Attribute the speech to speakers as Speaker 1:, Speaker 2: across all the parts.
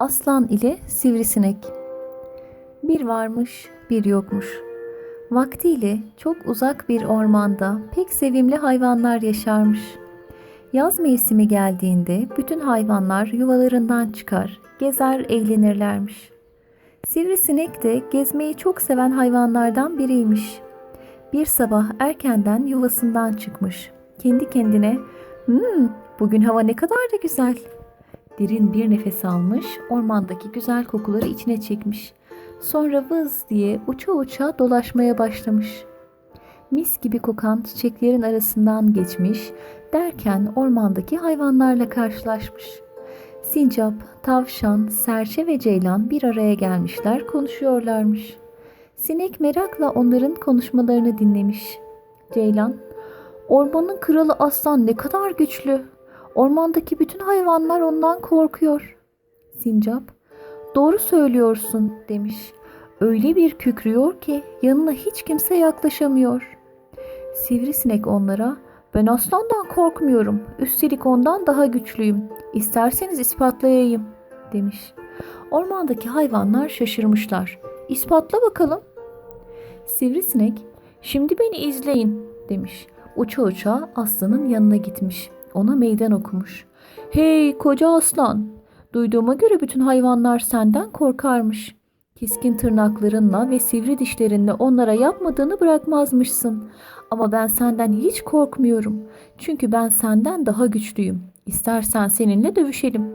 Speaker 1: Aslan ile Sivrisinek Bir varmış, bir yokmuş. Vaktiyle çok uzak bir ormanda pek sevimli hayvanlar yaşarmış. Yaz mevsimi geldiğinde bütün hayvanlar yuvalarından çıkar, gezer eğlenirlermiş. Sivrisinek de gezmeyi çok seven hayvanlardan biriymiş. Bir sabah erkenden yuvasından çıkmış. Kendi kendine, "Hmm, bugün hava ne kadar da güzel." Derin bir nefes almış, ormandaki güzel kokuları içine çekmiş. Sonra vız diye uça uça dolaşmaya başlamış. Mis gibi kokan çiçeklerin arasından geçmiş, derken ormandaki hayvanlarla karşılaşmış. Sincap, tavşan, serçe ve ceylan bir araya gelmişler, konuşuyorlarmış. Sinek merakla onların konuşmalarını dinlemiş. Ceylan, ormanın kralı aslan ne kadar güçlü. Ormandaki bütün hayvanlar ondan korkuyor. Sincap, doğru söylüyorsun demiş. Öyle bir kükrüyor ki yanına hiç kimse yaklaşamıyor. Sivrisinek onlara, ben aslandan korkmuyorum. Üstelik ondan daha güçlüyüm. İsterseniz ispatlayayım demiş. Ormandaki hayvanlar şaşırmışlar. İspatla bakalım. Sivrisinek, şimdi beni izleyin demiş. Uça uça aslanın yanına gitmiş. Ona meydan okumuş. Hey koca aslan! Duyduğuma göre bütün hayvanlar senden korkarmış. Keskin tırnaklarınla ve sivri dişlerinle onlara yapmadığını bırakmazmışsın. Ama ben senden hiç korkmuyorum. Çünkü ben senden daha güçlüyüm. İstersen seninle dövüşelim.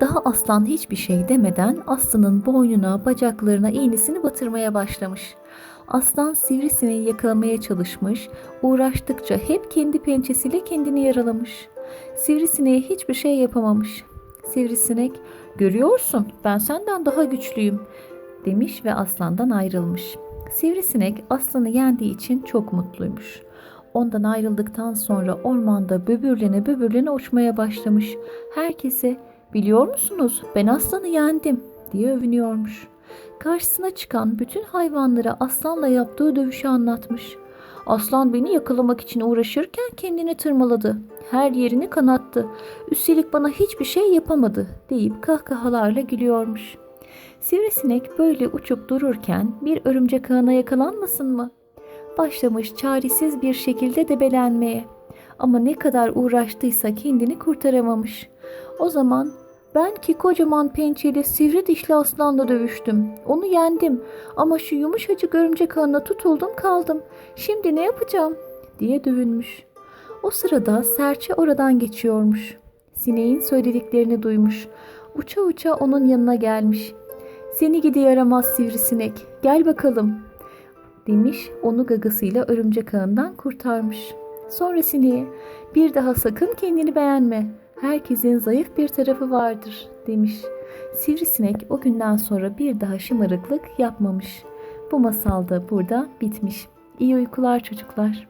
Speaker 1: Daha aslan hiçbir şey demeden aslanın boynuna, bacaklarına iğnesini batırmaya başlamış. Aslan sivrisineği yakalamaya çalışmış, uğraştıkça hep kendi pençesiyle kendini yaralamış. Sivrisineğe hiçbir şey yapamamış. Sivrisinek, görüyorsun ben senden daha güçlüyüm demiş ve aslandan ayrılmış. Sivrisinek aslanı yendiği için çok mutluymuş. Ondan ayrıldıktan sonra ormanda böbürlene böbürlene uçmaya başlamış. Herkese biliyor musunuz ben aslanı yendim diye övünüyormuş. Karşısına çıkan bütün hayvanlara aslanla yaptığı dövüşü anlatmış. Aslan beni yakalamak için uğraşırken kendini tırmaladı. Her yerini kanattı. Üstelik bana hiçbir şey yapamadı deyip kahkahalarla gülüyormuş. Sivrisinek böyle uçup dururken bir örümcek ağına yakalanmasın mı? Başlamış çaresiz bir şekilde debelenmeye. Ama ne kadar uğraştıysa kendini kurtaramamış. O zaman ben ki kocaman pençeli sivri dişli aslanla dövüştüm. Onu yendim ama şu yumuşacık örümcek ağına tutuldum kaldım. Şimdi ne yapacağım diye dövünmüş. O sırada serçe oradan geçiyormuş. Sineğin söylediklerini duymuş. Uça uça onun yanına gelmiş. Seni gidi yaramaz sivrisinek gel bakalım demiş onu gagasıyla örümcek ağından kurtarmış. Sonra sineğe bir daha sakın kendini beğenme. Herkesin zayıf bir tarafı vardır demiş. Sivrisinek o günden sonra bir daha şımarıklık yapmamış. Bu masal da burada bitmiş. İyi uykular çocuklar.